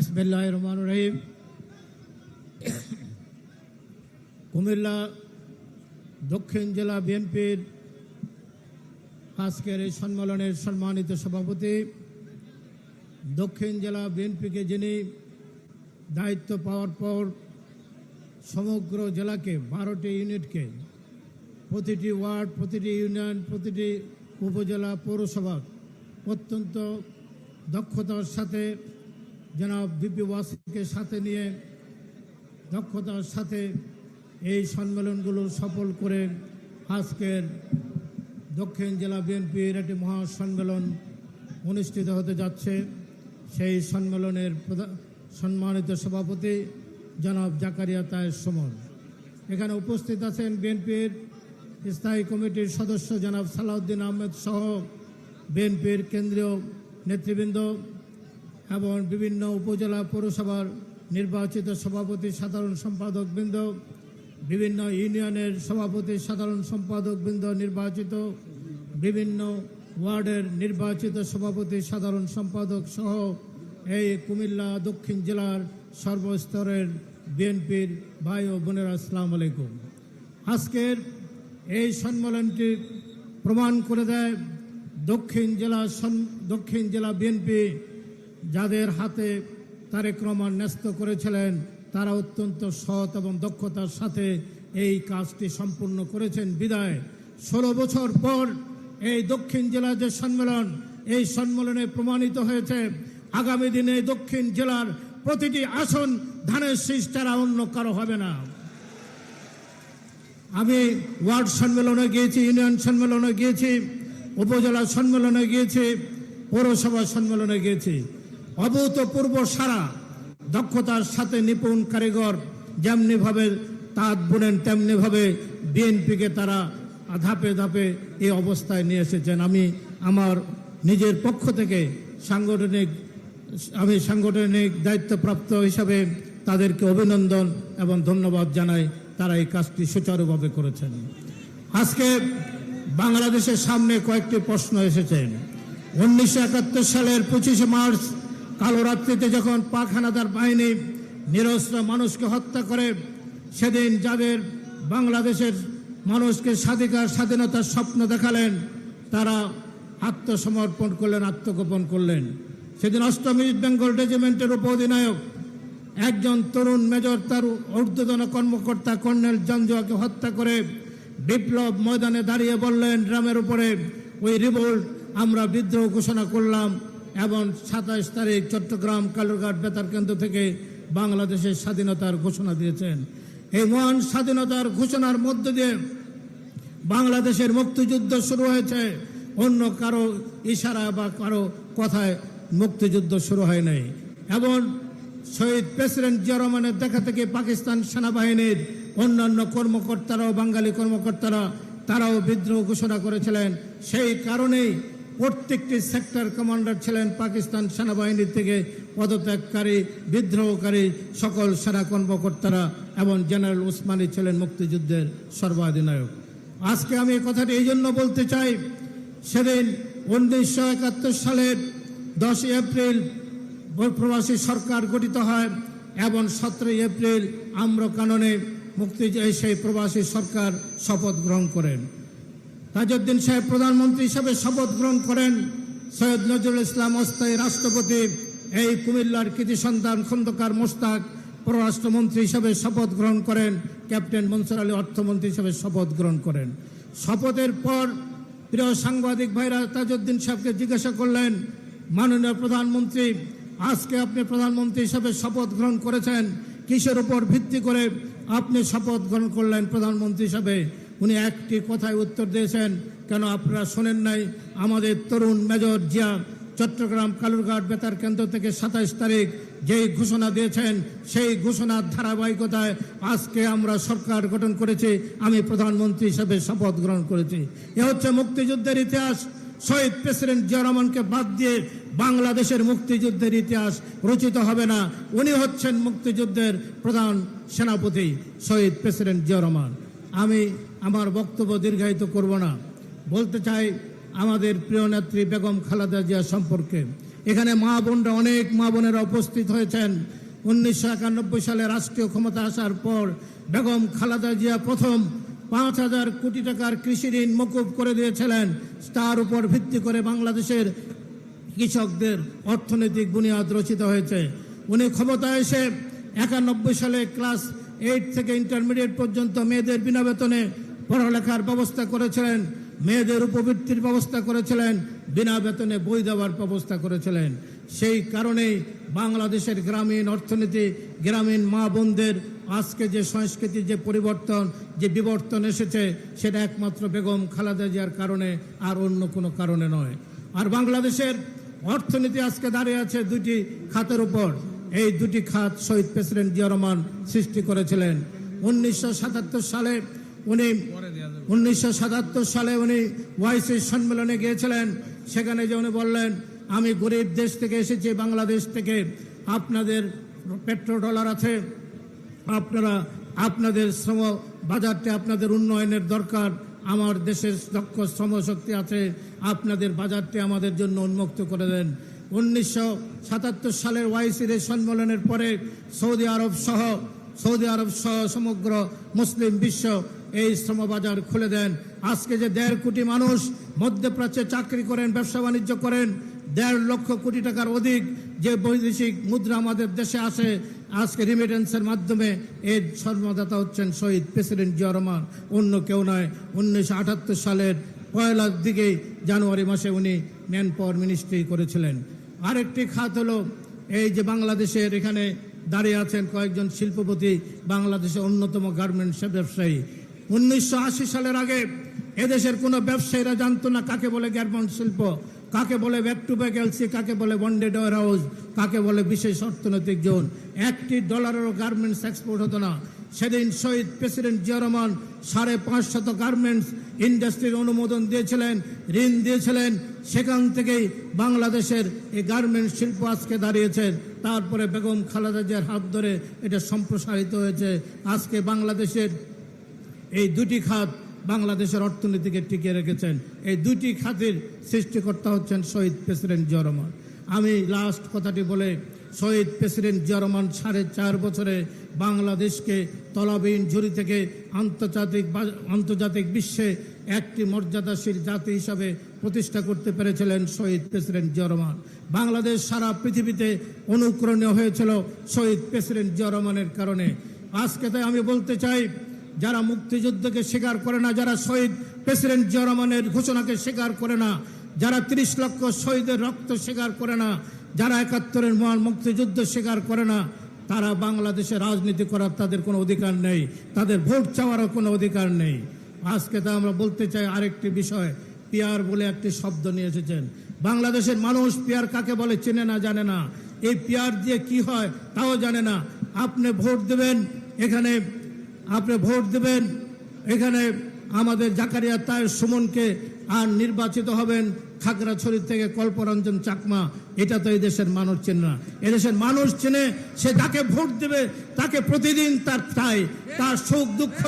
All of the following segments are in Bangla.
ইসমিল্লাহ রহমান রহিম কুমিল্লা দক্ষিণ জেলা বিএনপির আজকের এই সম্মেলনের সম্মানিত সভাপতি, দক্ষিণ জেলা বিএনপিকে যিনি দায়িত্ব পাওয়ার পর সমগ্র জেলাকে বারোটি ইউনিটকে, প্রতিটি ওয়ার্ড, প্রতিটি ইউনিয়ন, প্রতিটি উপজেলা পৌরসভা অত্যন্ত দক্ষতার সাথে জনাব বিপি ওয়াসিকে সাথে নিয়ে, দক্ষতার সাথে এই সম্মেলনগুলো সফল করে আজকের দক্ষিণ জেলা বিএনপির একটি মহাসম্মেলন অনুষ্ঠিত হতে যাচ্ছে। সেই সম্মেলনের সম্মানিত সভাপতি জনাব জাকারিয়া তায়ের সমর এখানে উপস্থিত আছেন বিএনপির স্থায়ী কমিটির সদস্য জনাব সালাউদ্দিন আহমেদ সহ বিএনপির কেন্দ্রীয় নেতৃবৃন্দ এবং বিভিন্ন উপজেলা পৌরসভার নির্বাচিত সভাপতি সাধারণ সম্পাদক বৃন্দ বিভিন্ন ইউনিয়নের সভাপতি সাধারণ সম্পাদক বৃন্দ নির্বাচিত, বিভিন্ন ওয়ার্ডের নির্বাচিত সভাপতি সাধারণ সম্পাদক সহ এই কুমিল্লা দক্ষিণ জেলার সর্বস্তরের বিএনপির ভাই ও বোনেরা, আসসালামু আলাইকুম। আজকের এই সম্মেলনটি প্রমাণ করে দেয় দক্ষিণ জেলা দক্ষিণ জেলা বিএনপি যাদের হাতে তারেক রহমান ন্যস্ত করেছিলেন, তারা অত্যন্ত সৎ এবং দক্ষতার সাথে এই কাজটি সম্পূর্ণ করেছেন। বিদায়। ষোলো বছর পর এই দক্ষিণ জেলা যে সম্মেলন, এই সম্মেলনে প্রমাণিত হয়েছে, আগামী দিনে দক্ষিণ জেলার প্রতিটি আসন ধানের শীষ ছাড়া অন্য কারও হবে না। আমি ওয়ার্ড সম্মেলনে গিয়েছি, ইউনিয়ন সম্মেলনে গিয়েছি, উপজেলা সম্মেলনে গিয়েছি, পৌরসভা সম্মেলনে গিয়েছি। অভূতপূর্ব সারা দক্ষতার সাথে নিপুণ কারিগর যেমনিভাবে তাঁত বুনেন তেমনিভাবে বিএনপিকে তারা ধাপে ধাপে এই অবস্থায় নিয়ে এসেছেন। আমি আমার নিজের পক্ষ থেকে সাংগঠনিক, আমি সাংগঠনিক দায়িত্বপ্রাপ্ত হিসাবে তাদেরকে অভিনন্দন এবং ধন্যবাদ জানাই। তারা এই কাজটি সুচারুভাবে করেছেন। আজকে বাংলাদেশের সামনে কয়েকটি প্রশ্ন এসেছেন উনিশশো একাত্তর সালের পঁচিশে মার্চ কালো রাত্রিতে যখন পাক হানাদার বাহিনী নিরস্ত্র মানুষকে হত্যা করে, সেদিন যাদের বাংলাদেশের মানুষকে স্বাধিকার, স্বাধীনতার স্বপ্ন দেখালেন, তারা আত্মসমর্পণ করলেন, আত্মগোপন করলেন। সেদিন অষ্টম ইস্ট বেঙ্গল রেজিমেন্টের উপ অধিনায়ক একজন তরুণ মেজর তার ঊর্ধ্বতন কর্মকর্তা কর্নেল জঞ্জুয়াকে হত্যা করে বিপ্লব ময়দানে দাঁড়িয়ে বললেন ড্রামের উপরে ওই রিভোল্ট আমরা বিদ্রোহ ঘোষণা করলাম এবং সাতাইশ তারিখ চট্টগ্রাম কালুরঘাট বেতার কেন্দ্র থেকে বাংলাদেশের স্বাধীনতার ঘোষণা দিয়েছেন। এই মহান স্বাধীনতার ঘোষণার মধ্য দিয়ে বাংলাদেশের মুক্তিযুদ্ধ শুরু হয়েছে। অন্য কারও ইশারা বা কারও কথায় মুক্তিযুদ্ধ শুরু হয় নাই। এবং শহীদ প্রেসিডেন্ট জিয়া রহমানের দেখা থেকে পাকিস্তান সেনাবাহিনীর অন্যান্য কর্মকর্তারাও, বাঙালি কর্মকর্তারা, তারাও বিদ্রোহ ঘোষণা করেছিলেন। সেই কারণেই প্রত্যেকটি সেক্টর কমান্ডার ছিলেন পাকিস্তান সেনাবাহিনীর থেকে পদত্যাগকারী, বিদ্রোহকারী, সকল সেনা কর্মকর্তারা এবং জেনারেল উসমানী ছিলেন মুক্তিযুদ্ধের সর্বাধিনায়ক। আজকে আমি কথাটি এই জন্য বলতে চাই, সেদিন উনিশশো একাত্তর সালের দশই এপ্রিল প্রবাসী সরকার গঠিত হয় এবং সতেরোই এপ্রিল আম্রকাননে মুক্তি সেই প্রবাসী সরকার শপথ গ্রহণ করেন। তাজউদ্দিন সাহেব প্রধানমন্ত্রী হিসেবে শপথ গ্রহণ করেন। সৈয়দ নজরুল ইসলাম অস্থায়ী রাষ্ট্রপতি, এই কুমিল্লার কৃতি সন্তান খন্দকার মোস্তাক পররাষ্ট্রমন্ত্রী হিসেবে শপথ গ্রহণ করেন। ক্যাপ্টেন মনসুর আলী অর্থমন্ত্রী হিসেবে শপথ গ্রহণ করেন। শপথের পর প্রিয় সাংবাদিক ভাইরা তাজউদ্দিন সাহেবকে জিজ্ঞাসা করলেন, মাননীয় প্রধানমন্ত্রী, আজকে আপনি প্রধানমন্ত্রী হিসেবে শপথ গ্রহণ করেছেন, কিসের উপর ভিত্তি করে আপনি শপথ গ্রহণ করলেন প্রধানমন্ত্রী হিসাবে? উনি একটি কথায় উত্তর দিয়েছেন, কেন আপনারা শোনেন নাই? আমাদের তরুণ মেজর জিয়া চট্টগ্রাম কালুরঘাট বেতার কেন্দ্র থেকে সাতাইশ তারিখ যেই ঘোষণা দিয়েছেন, সেই ঘোষণার ধারাবাহিকতায় আজকে আমরা সরকার গঠন করেছি, আমি প্রধানমন্ত্রী হিসেবে শপথ গ্রহণ করেছি। এ হচ্ছে মুক্তিযুদ্ধের ইতিহাস। শহীদ প্রেসিডেন্ট জিয়া বাদ দিয়ে বাংলাদেশের মুক্তিযুদ্ধের ইতিহাস রচিত হবে না। উনি হচ্ছেন মুক্তিযুদ্ধের প্রধান সেনাপতি শহীদ প্রেসিডেন্ট জিয়া আমি আমার বক্তব্য দীর্ঘায়িত করব না। বলতে চাই আমাদের প্রিয় নেত্রী বেগম খালেদা জিয়া সম্পর্কে। এখানে মা বোনরা, অনেক মা বোনেরা উপস্থিত হয়েছেন। উনিশশো একানব্বই সালে রাষ্ট্রীয় ক্ষমতা আসার পর বেগম খালেদা জিয়া প্রথম পাঁচ হাজার কোটি টাকার কৃষি ঋণ মকুব করে দিয়েছিলেন। তার উপর ভিত্তি করে বাংলাদেশের কৃষকদের অর্থনৈতিক বুনিয়াদ রচিত হয়েছে। উনি ক্ষমতায় এসে একানব্বই সালে ক্লাস এইট থেকে ইন্টারমিডিয়েট পর্যন্ত মেয়েদের বিনা বেতনে পড়ালেখার ব্যবস্থা করেছিলেন, মেয়েদের উপবৃত্তির ব্যবস্থা করেছিলেন, বিনা বেতনে বই দেওয়ার ব্যবস্থা করেছিলেন। সেই কারণেই বাংলাদেশের গ্রামীণ অর্থনীতি, গ্রামীণ মা বোনদের আজকে যে সংস্কৃতি, যে পরিবর্তন, যে বিবর্তন এসেছে, সেটা একমাত্র বেগম খালেদা জিয়ার কারণে আর অন্য কোনো কারণে নয়। আর বাংলাদেশের অর্থনীতি আজকে দাঁড়িয়ে আছে দুটি খাতের উপর। এই দুটি খাত শহীদ প্রেসিডেন্ট জিয়া রহমান সৃষ্টি করেছিলেন। উনিশশো সাতাত্তর সালে উনি উনিশশো সাতাত্তর সালে উনি ওয়াইসি সম্মেলনে গিয়েছিলেন। সেখানে যে উনি বললেন, আমি গরিব দেশ থেকে এসেছি, বাংলাদেশ থেকে আপনাদের পেট্রো ডলার আছে। আপনারা, আপনাদের শ্রম বাজারটি, আপনাদের উন্নয়নের দরকার। আমার দেশের দক্ষ শ্রমশক্তি আছে। আপনাদের বাজারটি আমাদের জন্য উন্মুক্ত করে দেন। উনিশশো সাতাত্তর সালের ওয়াইসির সম্মেলনের পরে সৌদি আরব সহ, সৌদি আরব সহ সমগ্র মুসলিম বিশ্ব এই শ্রমবাজার খুলে দেন। আজকে যে দেড় কোটি মানুষ মধ্যপ্রাচ্যে চাকরি করেন, ব্যবসা বাণিজ্য করেন, দেড় লক্ষ কোটি টাকার অধিক যে বৈদেশিক মুদ্রা আমাদের দেশে আসে, আজকে রিমিটেন্সের মাধ্যমে এর সর্মদাতা হচ্ছেন শহীদ প্রেসিডেন্ট জিয়া রহমান। অন্য কেউ নয়, উনিশশো সালের পয়লার দিকেই জানুয়ারি মাসে উনি ম্যান পাওয়ার মিনিস্ট্রি করেছিলেন। আরেকটি খাত হলো এই যে বাংলাদেশের এখানে দাঁড়িয়ে আছেন কয়েকজন শিল্পপতি, বাংলাদেশের অন্যতম গার্মেন্টস ব্যবসায়ী। উনিশশো আশি সালের আগে এদেশের কোনো ব্যবসায়ীরা জানতো না কাকে বলে গার্মেন্ট শিল্প, কাকে বলে ব্যাক টু ব্যাক এলসি কাকে বলে বন্ডেড হাউস কাকে বলে বিশেষ অর্থনৈতিক জোন। একটি ডলারেরও গার্মেন্টস এক্সপোর্ট হতো না। সেদিন শহীদ প্রেসিডেন্ট জিয়া রহমান সাড়ে পাঁচ শত গার্মেন্টস ইন্ডাস্ট্রির অনুমোদন দিয়েছিলেন, ঋণ দিয়েছিলেন। সেখান থেকেই বাংলাদেশের এই গার্মেন্টস শিল্প আজকে দাঁড়িয়েছেন তারপরে বেগম খালেদা জিয়ার হাত ধরে এটা সম্প্রসারিত হয়েছে। আজকে বাংলাদেশের এই দুটি খাত বাংলাদেশের অর্থনীতিকে টিকিয়ে রেখেছেন। এই দুটি খাতের সৃষ্টিকর্তা হচ্ছেন শহীদ প্রেসিডেন্ট জিয়া রহমান। আমি লাস্ট কথাটি বলে, শহীদ প্রেসিডেন্ট জিয়া রহমান সাড়ে চার বছরে বাংলাদেশকে তলাবিহীন ঝুড়ি থেকে আন্তর্জাতিক আন্তর্জাতিক বিশ্বে একটি মর্যাদাশীল জাতি হিসাবে প্রতিষ্ঠা করতে পেরেছিলেন শহীদ প্রেসিডেন্ট জিয়া রহমান। বাংলাদেশ সারা পৃথিবীতে অনুকরণীয় হয়েছিল শহীদ প্রেসিডেন্ট জিয়া রহমানের কারণে। আজকে তাই আমি বলতে চাই যারা মুক্তিযুদ্ধকে স্বীকার করে না, যারা শহীদ প্রেসিডেন্ট জিয়া রহমানের ঘোষণাকে স্বীকার করে না, যারা তিরিশ লক্ষ শহীদের রক্ত স্বীকার করে না, যারা একাত্তরের মহান মুক্তিযুদ্ধ স্বীকার করে না, তারা বাংলাদেশে রাজনীতি করার তাদের কোনো অধিকার নেই, তাদের ভোট চাওয়ারও কোনো অধিকার নেই। আজকে তা আমরা বলতে চাই আরেকটি বিষয়, পিয়ার বলে একটি শব্দ নিয়ে এসেছেন। বাংলাদেশের মানুষ পিয়ার কাকে বলে চেনে না, জানে না। এই পিয়ার দিয়ে কি হয়, তাও জানে না। আপনি ভোট দেবেন, এখানে আপনি ভোট দেবেন। এখানে আমাদের জাকারিয়া তায়ের সুমনকে আর নির্বাচিত হবেন খাগড়াছড়ি থেকে কল্পরঞ্জন চাকমা। এটা তো এই দেশের মানুষ চেনে না। এদেশের মানুষ চেনে সে যাকে ভোট দেবে, তাকে প্রতিদিন তার চাই, তার সুখ, দুঃখ,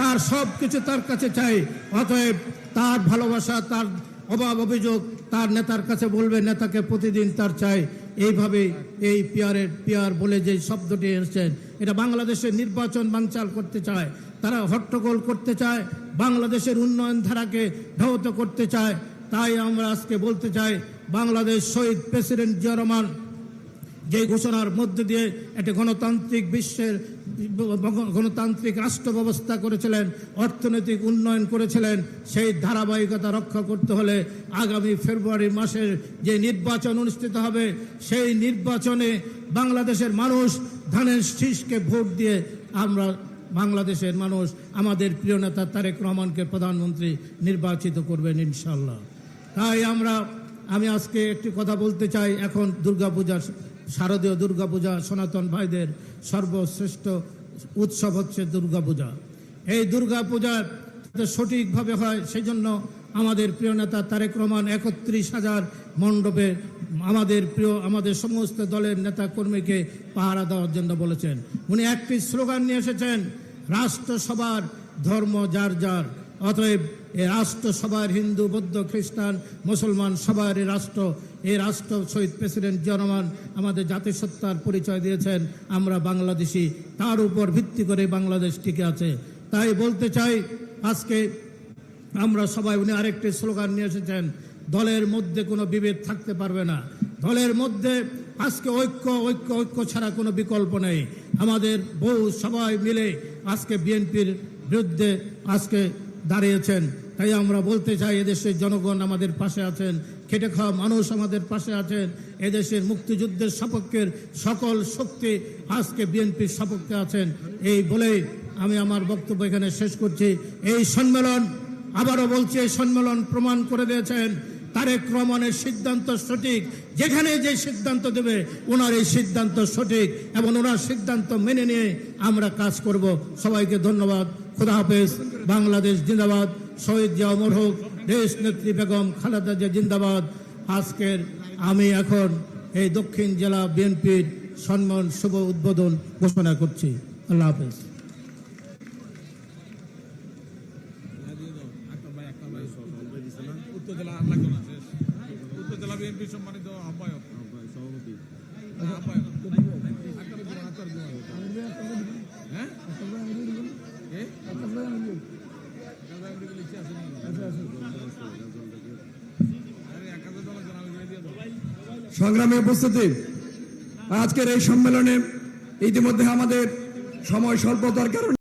তার সব কিছু তার কাছে চাই। অতএব তার ভালোবাসা, তার অভাব, অভিযোগ তার নেতার কাছে বলবে, নেতাকে প্রতিদিন তার চাই। এইভাবে এই পিয়ারের, পিয়ার বলে যে শব্দটি এসেছেন এটা বাংলাদেশের নির্বাচন বানচাল করতে চায়, তারা হট্টগোল করতে চায়, বাংলাদেশের উন্নয়ন ধারাকে ঢাউত করতে চায়। তাই আমরা আজকে বলতে চাই, বাংলাদেশ শহীদ প্রেসিডেন্ট জিয়া যে ঘোষণার মধ্য দিয়ে একটি গণতান্ত্রিক বিশ্বের গণতান্ত্রিক রাষ্ট্র ব্যবস্থা করেছিলেন, অর্থনৈতিক উন্নয়ন করেছিলেন, সেই ধারাবাহিকতা রক্ষা করতে হলে আগামী ফেব্রুয়ারি মাসের যে নির্বাচন অনুষ্ঠিত হবে, সেই নির্বাচনে বাংলাদেশের মানুষ ধানের শীষকে ভোট দিয়ে আমরা বাংলাদেশের মানুষ, আমাদের প্রিয় নেতা তারেক রহমানকে প্রধানমন্ত্রী নির্বাচিত করবেন ইনশাল্লাহ তাই আমরা, আমি আজকে একটি কথা বলতে চাই, এখন দুর্গাপূজা শারদীয় দুর্গাপূজা, সনাতন ভাইদের সর্বশ্রেষ্ঠ উৎসব হচ্ছে দুর্গাপূজা। এই দুর্গাপূজা যাতে সঠিকভাবে হয় সেই জন্য আমাদের প্রিয় নেতা তারেক রহমান একত্রিশ হাজার মণ্ডপে আমাদের প্রিয়, আমাদের সমস্ত দলের নেতা কর্মীকে পাহারা দেওয়ার জন্য বলেছেন। উনি একটি স্লোগান নিয়ে এসেছেন রাষ্ট্র সবার ধর্ম যার যার। অতএব এ রাষ্ট্র সবার হিন্দু, বৌদ্ধ, খ্রিস্টান, মুসলমান সবার রাষ্ট্র এই রাষ্ট্র শহীদ প্রেসিডেন্ট জনমান আমাদের জাতিসত্তার পরিচয় দিয়েছেন, আমরা বাংলাদেশি। তার উপর ভিত্তি করে বাংলাদেশ টিকে আছে। তাই বলতে চাই, আজকে আমরা সবাই, উনি আরেকটি স্লোগান নিয়ে এসেছেন, দলের মধ্যে কোনো বিভেদ থাকতে পারবে না। দলের মধ্যে আজকে ঐক্য ঐক্য ঐক্য ছাড়া কোনো বিকল্প নেই। আমাদের বহু সবাই মিলে আজকে বিএনপির বিরুদ্ধে আজকে দাঁড়িয়েছেন। তাই আমরা বলতে চাই, এদেশের জনগণ আমাদের পাশে আছেন খেটে খাওয়া মানুষ আমাদের পাশে আছেন। এদেশের মুক্তিযুদ্ধের সপক্ষের সকল শক্তি আজকে বিএনপির সপক্ষে আছেন। এই বলেই আমি আমার বক্তব্য এখানে শেষ করছি। এই সম্মেলন, আবারও বলছি, এই সম্মেলন প্রমাণ করে দিয়েছেন তারেক রহমানের সিদ্ধান্ত সঠিক। যেখানে যে সিদ্ধান্ত দেবে, ওনার এই সিদ্ধান্ত সঠিক এবং ওনার সিদ্ধান্ত মেনে নিয়ে আমরা কাজ করব। সবাইকে ধন্যবাদ। খোদা হাফেজ। বাংলাদেশ জিন্দাবাদ। শহীদ জিয়া অমর হোক দেশ নেত্রী বেগম খালেদা জিয়া জিন্দাবাদ। আজকের আমি এখন এই দক্ষিণ জেলা বিএনপির সম্মান শুভ উদ্বোধন ঘোষণা করছি। আল্লাহ হাফেজ। উত্তর জেলা আর লাগল না শেষ উত্তর জেলা বিএনপি সম্মানিত আহ্বায়ক না, আহ্বায়ক আক্তার উজ্জামান, আক্তার উজ্জামান। হ্যাঁ এ? আক্তার ভাই আমাকে লিখে আসেনি। আরে, এক হাজার জনের জন্য আমি দিয়ে দেবো। সংগ্রামে উপস্থিতি। আজকের এই সম্মেলনে ইতিমধ্যে আমাদের সময় স্বল্পতার কারণে